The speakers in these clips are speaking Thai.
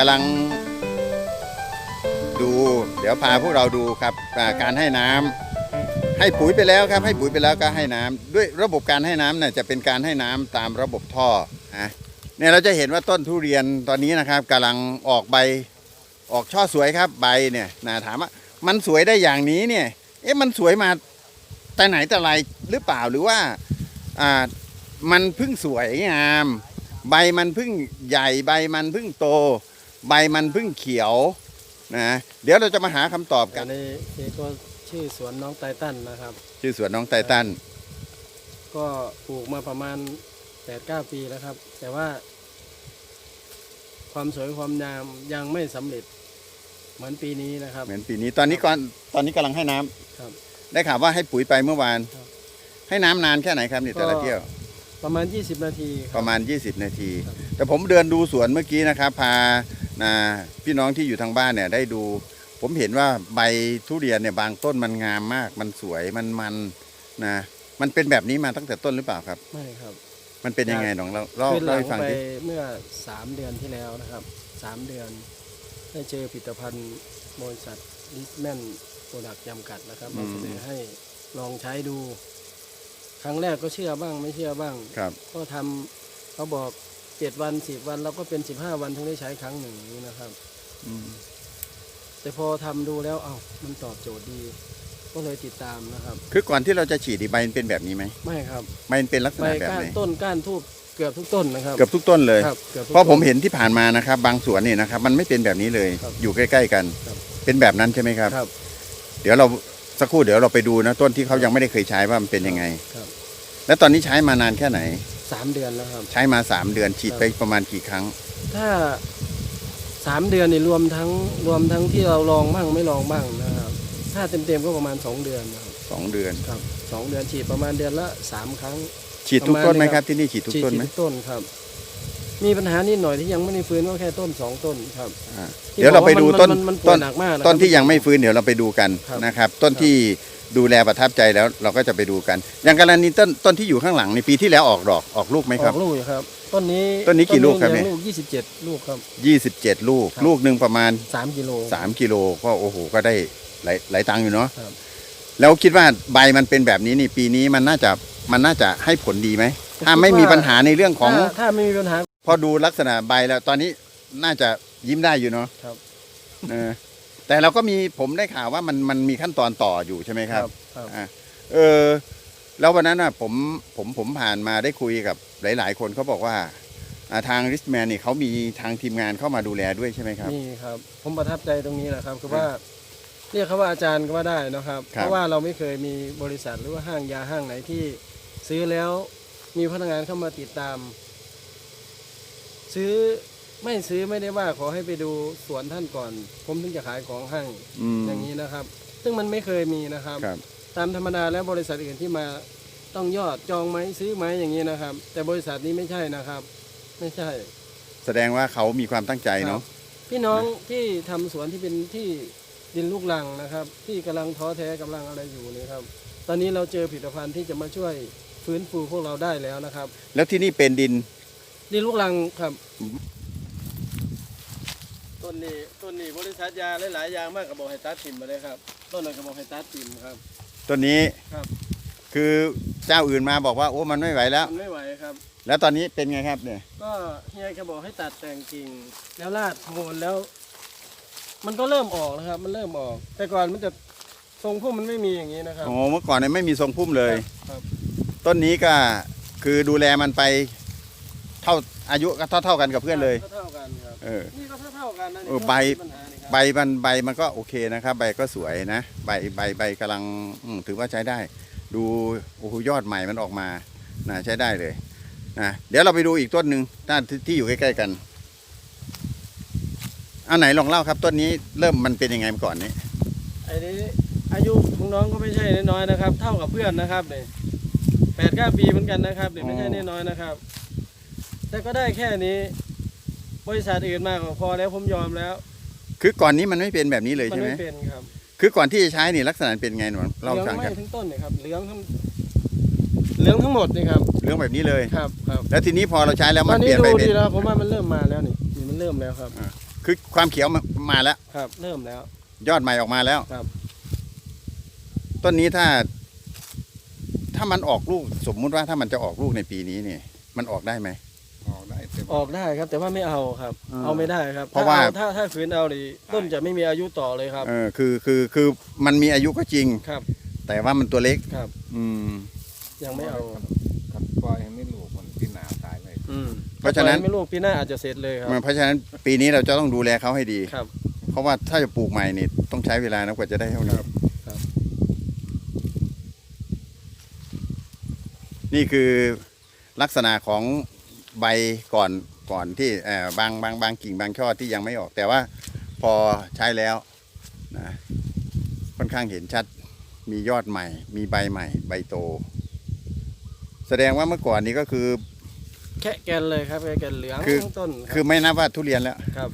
กำลังดู เดี๋ยวพาพวกเราดูครับการให้น้ำให้ปุ๋ยไปแล้วครับ ให้ปุ๋ยไปแล้วก็ให้น้ำด้วยระบบการให้น้ำเนี่ยจะเป็นการให้น้ำตามระบบท่อนะเนี่ยเราจะเห็นว่าต้นทุเรียนตอนนี้นะครับกำลังออกใบออกช่อสวยครับใบเนี่ยนะถามว่ามันสวยได้อย่างนี้เนี่ย เอ๊ะมันสวยมาแต่ไหนแต่ไรหรือเปล่าหรือว่าอ่ามันเพิ่งสวยงาม ใบมันเพิ่งใหญ่ใบมันเพิ่งโต ใบมันเพิ่งเขียวนะเดี๋ยวเราจะมาหาคำตอบกัอันนนี้นี่ก็ชื่อสวนน้องไตตันนะครับ ชื่อสวนน้องไตตันก็ปลูกมาประมาณ8ปดปีแล้วครับ แต่ว่า ความสวยความงามยังไม่สำเร็จ เหมือนปีนี้นะครับ เหมือนปีนี้ตอนนี้ก่อนตอนนี้กำลังให้น้ำครับ ได้ข่าวว่าให้ปุ๋ยไปเมื่อวาน ครับให้น้ำนานแค่ไหนครับนี่แต่ละก็ เที่ยว ประมาณ 20 นาทีคปรับ ระมาณ 20 นาที ครับ แต่ผมเดินดูสวนเมื่อกี้นะครับ พา นะพี่น้องที่อยู่ทางบ้านเนี่ยได้ดู ผมเห็นว่าใบทุเรียนเนี่ยบางต้นมันงามมาก มันสวยมันมันนะมันเป็นแบบนี้มาตั้งแต่ต้นหรือเปล่าครับ ไม่ครับ มันเป็นยังไงน้องเราเล่าขึ้นหเล่าลังให้ฟังไปดิเมื่อ3เดือนที่แล้วนะครับ3เดือน ได้เจอผลิตภัณฑ์บริษัทลิสแมนโปรดักต์จำกัดนะครับมาเสนอให้ลองใช้ดู ครั้งแรกก็เชื่อบ้างไม่เชื่อบ้าง ครับ ก็ทำเขาบอก เจ็ดวันสิบวันเราก็เป็นสิบห้าวันถึงได้ใช้ครั้งหนึ่งนี้นะครับ อืม แต่พอทำดูแล้วเอ้ามันตอบโจทย์ดี ก็เลยติดตามนะครับ คือก่อนที่เราจะฉีดนี่ใบมันเป็นแบบนี้ไหมไม่ครับใบมันเป็นลักษใบณะแบบก้านไหนต้นก้านทูบเกือบทุกต้นนะครับเกือบทุกต้นเลย ครับเกือบทุกเพราะผมต้น เห็นที่ผ่านมานะครับ บางสวนเนี่ยนะครับมันไม่เป็นแบบนี้เลย ครับอยู่ใกล้ ๆ กัน ครับ เป็นแบบนั้นใช่ไหมครับ ครับ เดี๋ยวเราสักครู่เดี๋ยวเราไปดูนะต้นที่เขายังไม่ได้เคยใช้ว่ามันเป็นยังไง ครับ แล้วตอนนี้ใช้มานานแค่ไหน สามเดือนแล้วครับ ใช้มาสามเดือนฉีดครับไปประมาณกี่ครั้ง ถ้าสามเดือนนี่รวมทั้งรวมทั้งที่เราลองบ้างไม่ลองบ้างนะครับ ถ้าเต็มๆก็ประมาณสองเดือนนะครับสองเดือน ครับสองเดือนฉีดประมาณเดือนละสามครั้ง ฉีดทุกต้นไหมประมาณนี้คครัรับบที่นี่ฉีดทุกฉีดต้นไหมทุกต้นครับ มีปัญหานิดหน่อยที่ยังไม่ได้ฟื้นก็แค่ต้นสองต้นครับ อ่าที่เดี๋ยวเราไปดูบอกว่าต้นมันมันป่ต้วยนหนักมากะครับต้นที่ยังไม่ฟื้นเดี๋ยวเราไปดูกันครับนะครับ ต้นครับ ที่ ดูแลประทับใจแล้วเราก็จะไปดูกัน อย่างกรณีต้นต้นที่อยู่ข้างหลังในปีที่แล้วออกดอกออกลูกไหมอครัอกลูกอยู่ครับ ต้นนี้ต้นนี้กี่ลูกครับต้เนี่นี้ยลูกยี่สิบเจ็ดลูกครับบ27 ลูก ครับ ลูกหนึ่งประมาณ สามกิโล 3 กิโลก็โอ้โหก็ได้หลายหลายตังค์อยู่เนาะครับ แล้วคิดว่าใบมันเป็นแบบนี้นี่ปีนี้มันน่าจะมันน่าจะให้ผลดีไหมถ้าไม่มีปัญหาในเรื่องของ ถ้าถ้าไม่มีปัญหา พอดูลักษณะใบแล้วตอนนี้น่าจะยิ้มได้อยู่เนาะครับ เออ แต่เราก็มีผมได้ข่าวว่ามันมันมีขั้นตอนต่ออยู่ใช่ไหมครับครับ อะเออ แล้ววันนั้นน่ะผมผมผมผ่านมาได้คุยกับหลาย ๆ คนเขาบอกว่าอ่าทางริสแมนนี่เขามีทางทีมงานเข้ามาดูแลด้วยใช่ไหมครับ นี่ครับ ผมประทับใจตรงนี้แหละครับ คือว่าเรียกเขาว่าอาจารย์ก็ว่าได้นะครับ ครับ เพราะว่าเราไม่เคยมีบริษัทหรือว่าห้างยาห้างไหนที่ ซื้อแล้วมีพนักงานเข้ามาติดตาม ซื้อ ไม่ซื้อไม่ได้ว่าขอให้ไปดูสวนท่านก่อน ผมถึงจะขายของให้อืมอย่างนี้นะครับ ซึ่งมันไม่เคยมีนะครับ ครับ ตามธรรมดาแล้วบริษัทอื่นที่มาต้องยอดจองไหมซื้อไหมอย่างนี้นะครับ แต่บริษัทนี้ไม่ใช่นะครับ ไม่ใช่ แสดงว่าเขามีความตั้งใจเนาะ พี่น้องที่ทำสวนที่เป็นที่ดินลูกลังนะครับ ที่กำลังท้อแท้กำลังอะไรอยู่นี่ครับ ตอนนี้เราเจอผลิตภัณฑ์ที่จะมาช่วยฟื้นฟูพวกเราได้แล้วนะครับ แล้วที่นี่เป็นดินดินลูกลังครับ ต้นนี้ต้นนี้บริษัทยาหลายๆอย่างมากกระบอกไฮตัดติ่มมาเลยครับต้นนั้นกระบอกไฮตัดติ่มครับ ต้นนี้ครับ คือเจ้าอื่นมาบอกว่าโอ้มันไม่ไหวแล้ว มันไม่ไหวครับ แล้วตอนนี้เป็นไงครับเนี่ย ก็เฮียแกบอกให้ตัดแต่งกิ่งแล้วลาดโคนแล้ว มันก็เริ่มออกนะครับ มันเริ่มออก แต่ก่อนมันจะทรงพุ่มมันไม่มีอย่างนี้นะครับโอ้เมื่อก่อนเนี่ยไม่มีทรงพุ่มเลย ครับต้นนี้ก็คือดูแลมันไป เท่าอายุก็เท่าเท่าๆกันกับเพื่อนเลยเท่าๆกันครับ เออ นี่ก็เท่าๆกันนะนี่เออใบไม่มีปัญหานี่ครับใบมันใบมันก็โอเคนะครับ ใบก็สวยนะ ใบใบใบกำลังอืมถือว่าใช้ได้ ดูโอ้โหยอดใหม่มันออกมานะใช้ได้เลยนะเดี๋ยวเราไปดูอีกต้นหนึ่งด้านที่ที่อยู่ใกล้ๆกันอันไหนลองเล่าครับต้นนี้เริ่มมันเป็นยังไงมาก่อนนี้ไอ้นี้อายุของน้องก็ไม่ใช่น้อยๆนะครับ เท่ากับเพื่อนนะครับเนี่ยแปดเก้าปีเหมือนกันนะครับเนี่ยไม่ใช่น้อยๆนะครับ แต่ก็ได้แค่นี้ บริษัทอื่นมากกว่าพอแล้วผมยอมแล้วคือก่อนนี้มันไม่เป็นแบบนี้เลยมัใช่ไหมไม่เป็นครับคือก่อนที่จะใช้นี่ลักษณะเป็นไงหนูเหเล่าลืองฟังไหม้กันทั้งต้นเนี่ยครับเหลืองทั้งเหลืองทั้งหมดนี่ครับเรื่องแบบนี้เลย ครับครับแล้วทีนี้พอเราใช้แล้วตมัอนนเปนี้ลี่ยนไปดูเป็นดีแล้วผมว่ามันเริ่มมาแล้วนี่นี่มันเริ่มแล้วครับ คือความเขียวมามาแล้ว ครับ เริ่มแล้ว ยอดใหม่ออกมาแล้วครับ ต้นนี้ถ้า ถ้ามันออกลูกสมมุติว่าถ้ามันจะออกลูกในปีนี้เนี่ย มันออกได้ไหม ออกได้เต็มออกได้ครับ แต่ว่าไม่เอาครับอ่าเอาไม่ได้ครับเพราะว่า ถ้ถ้าถ้าฝืนเอาดิต้นจะไม่มีอายุต่อเลยครับ เออคือคือคือมันมีอายุก็จริง ครับแต่ว่ามันตัวเล็ก ครับ อืม ยังไม่เอาคันปล่อยให้ไม่ลูกมันพี่หนาตายเลยอืมเพราะฉะนั้น ปล่อยไม่ลูกปีหน้าอาจจะเสร็จเลยครับ เพราะฉะนั้นปีนี้เราจะต้องดูแลเขาให้ดี ครับ เพราะว่าถ้าจะปลูกใหม่นี่ต้องใช้เวลานะกว่าจะได้เท่านี้ครับครับ นี่คือลักษณะของ ใบก่อนก่อนที่เอ่อบางบางบางกิ่งบางช่อที่ยังไม่ออกแต่ว่าพอใช้แล้วนะค่อนข้างเห็นชัดมียอดใหม่ มีใบใหม่ ใบโต แสดงว่าเมื่อก่อนนี้ก็คือ แค่แกนเลยครับแค่แกนเหลืองคือต้นคือไม่นับว่าทุเรียนแล้วครับ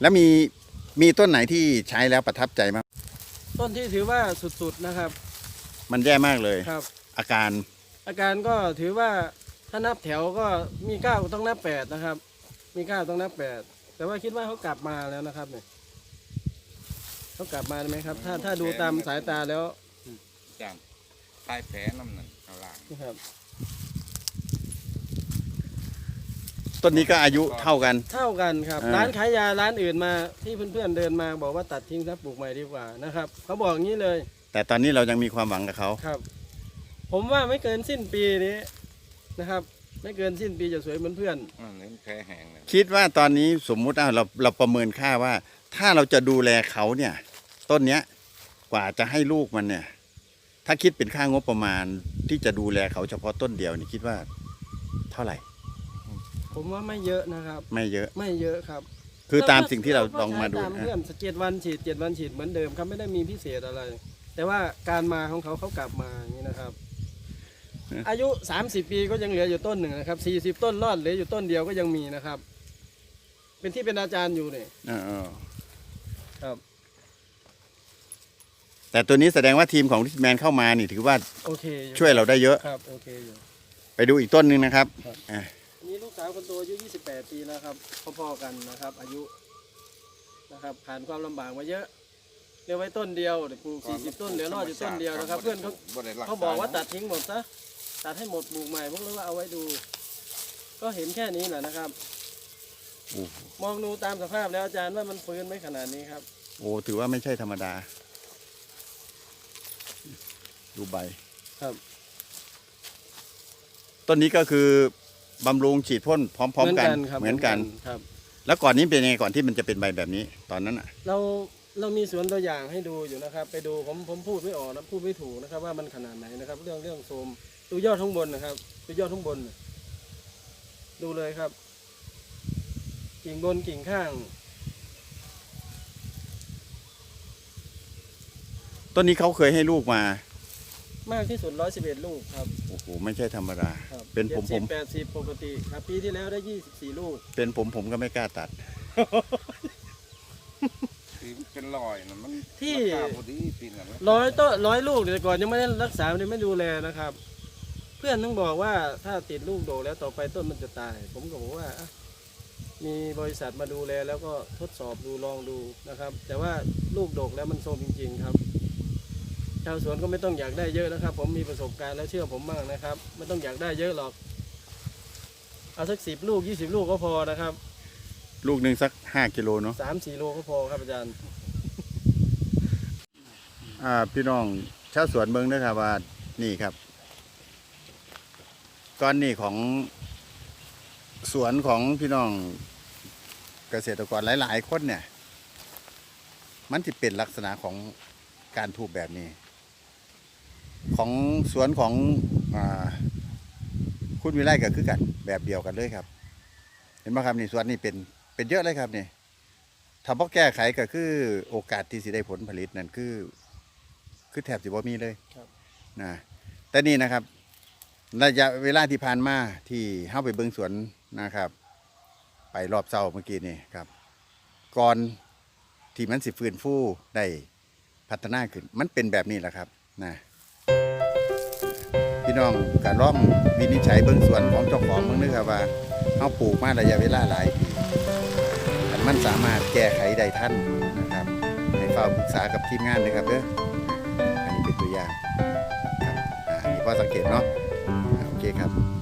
แล้วมีมีต้นไหนที่ใช้แล้วประทับใจมากต้นที่ถือว่าสุดๆนะครับ มันแย่มากเลยครับ อาการ อาการก็ถือว่าถ้านับแถวก็มีเก้าต้องนับแปดนะครับ มีเก้าต้องนับแปดแต่ว่าคิดว่าเขากลับมาแล้วนะครับเนี่ยเขากลับมาไหมครับ ถ้าถ้าดูตามสายตาแล้วจางตายแผลน้ำหนึ่งข้างล่างนะครับต้นนี้ก็อายุเท่ากัน เท่ากันครับอ่าร้านขายยาร้านอื่นมาที่เพื่อนๆเดินมาบอกว่าตัดทิ้งซะปลูกใหม่ดีกว่านะครับเขาบอกอย่างนี้เลย แต่ตอนนี้เรายังมีความหวังกับเขาครับ ผมว่าไม่เกินสิ้นปีนี้นะครับ ไม่เกินสิ้นปีจะสวยเหมือนเพื่อนนั่นเน้นแผลแห้งเลยคิดว่าตอนนี้สมมุติว่าเราเราประเมินค่าว่า ถ้าเราจะดูแลเขาเนี่ย ต้นเนี้ยกว่าจะให้ลูกมันเนี่ย ถ้าคิดเป็นค่างบประมาณที่จะดูแลเขาเฉพาะต้นเดียวนี่คิดว่า เท่าไหร่ ผมว่าไม่เยอะนะครับ ไม่เยอะ ไม่เยอะครับคือตามสิ่งที่เราลองมาดูตามนะ เพื่อนเจ็ดวันฉีดเจ็ดวันฉีดเหมือนเดิมครับไม่ได้มีพิเศษอะไร แต่ว่าการมาของเขาเขากลับมาอย่างนี้นะครับ อายุ 30 ปีก็ยังเหลืออยู่ต้นหนึ่งนะครับ40 ต้นรอดเหลืออยู่ต้นเดียวก็ยังมีนะครับ เป็นที่เป็นอาจารย์อยู่เนี่ยเออเออครับ แต่ตัวนี้แสดงว่าทีมของริชแมนเข้ามานี่ถือว่าโอเคอยู่ช่วยเราได้เยอะ ครับโอเคอยู่ ไปดูอีกต้นหนึ่งนะครับครับ อะอันนี้ลูกสาวคนโตอายุ 28 ปีแล้วครับพอๆกันนะครับ อายุนะครับ ผ่านความลำบากมาเยอะเหลือไว้ต้นเดียวเดี๋ยวปลูก40 ต้นเหลือรอดอยู่ต้นเดียวนะครับ เพื่อนเขาบ่ได้รัษเขาบอกว่าตัดทิ้งหมดซะ ตัดให้หมดปลูกใหม่พวกเราว่าเอาไว้ดู ก็เห็นแค่นี้แหละนะครับ โอ้มองดูตามสภาพแล้วอาจารย์ว่ามันฟื้นไหมขนาดนี้ครับ โอ้ถือว่าไม่ใช่ธรรมดา ดูใบครับ ต้นนี้ก็คือบำรุงฉีดพ่นพร้อม ๆ กันครับเหมือนกัน ครับ แล้วก่อนนี้เป็นยังไงก่อนที่มันจะเป็นใบแบบนี้ ตอนนั้นอะ เราเรามีสวนตัวอย่างให้ดูอยู่นะครับ ไปดูผมผมพูดไม่ออกนะพูดไม่ถูกนะครับ ว่ามันขนาดไหนนะครับ เรื่องเรื่องโทรม ดูยอดข้างบนนะครับดูยอดข้างบนน่ะดูเลยครับ กิ่งบนกิ่งข้าง ต้นนี้เขาเคยให้ลูกมา มากที่สุดร้อยสิบเอ็ดลูกครับโอ้โหไม่ใช่ธรรมดา ครับเป็นผมผม แปดสิบปกติครับ ปีที่แล้วได้ยี่สิบสี่ลูก เป็นผมผมก็ไม่กล้าตัดที่เป็นรอยนะมันที่ ราคาพอดีปีนั้นนะร้อยต้นร้อยลูกแต่ก่อนยังไม่ได้รักษาไม่ได้ไม่ดูแลนะครับ เพื่อนต้องบอกว่าถ้าติดลูกโดกแล้วต่อไปต้นมันจะตาย ผมก็บอกว่าอะมีบริษัทมาดูแลแล้วก็ทดสอบดูลองดูนะครับ แต่ว่าลูกโดกแล้วมันโทรมจริง ๆ ครับ ชาวสวนก็ไม่ต้องอยากได้เยอะนะครับ ผมมีประสบการณ์แล้วเชื่อผมมากนะครับ ไม่ต้องอยากได้เยอะหรอก เอาสักสิบลูกยี่สิบลูกก็พอนะครับลูกหนึ่งสักห้ากิโลเนาะสามสี่โลก็พอครับอาจารย์ อ่าพี่น้องชาวสวนเบิงด้วยครับว่านี่ครับ ก้อนนี่ของสวนของพี่น้องเกษตรกรหลาย ๆ คนเนี่ย มันจะเป็นลักษณะของการทูบแบบนี้ ของสวนของอาคุณวิไลก็คือกันแบบเดียวกันเลยครับ เห็นไหมครับนี่สวนนี่เป็นเป็นเยอะเลยครับนี่ถ้าพอแก้ไขก็คือโอกาสที่สิได้ผลผลิตนั่นคือ คือแทบสิบ่มีเลยครับนะแต่นี่นะครับ ระยะเวลาที่ผ่านมาที่เข้าไปเบิ้งสวนนะครับ ไปรอบเศร้าเมื่อกี้นี่ครับ ก่อนที่มันสิฟื้นฟูได้พัฒนาขึ้น มันเป็นแบบนี้แหละครับนะพี่น้องการร่องวินิจฉัยเบิ้งสวนของเจ้าของเมืองนึกครับว่าเขาปลูกมาระยะเวลาหลายปีมันสามารถแก้ไขได้ทันนะครับให้เฝ้าปรึกษากับทีมงานเลยครับเด้ออันนี้เป็นตัวอย่างครับอ่าอันนี้พอสังเกตเนาะ ครับ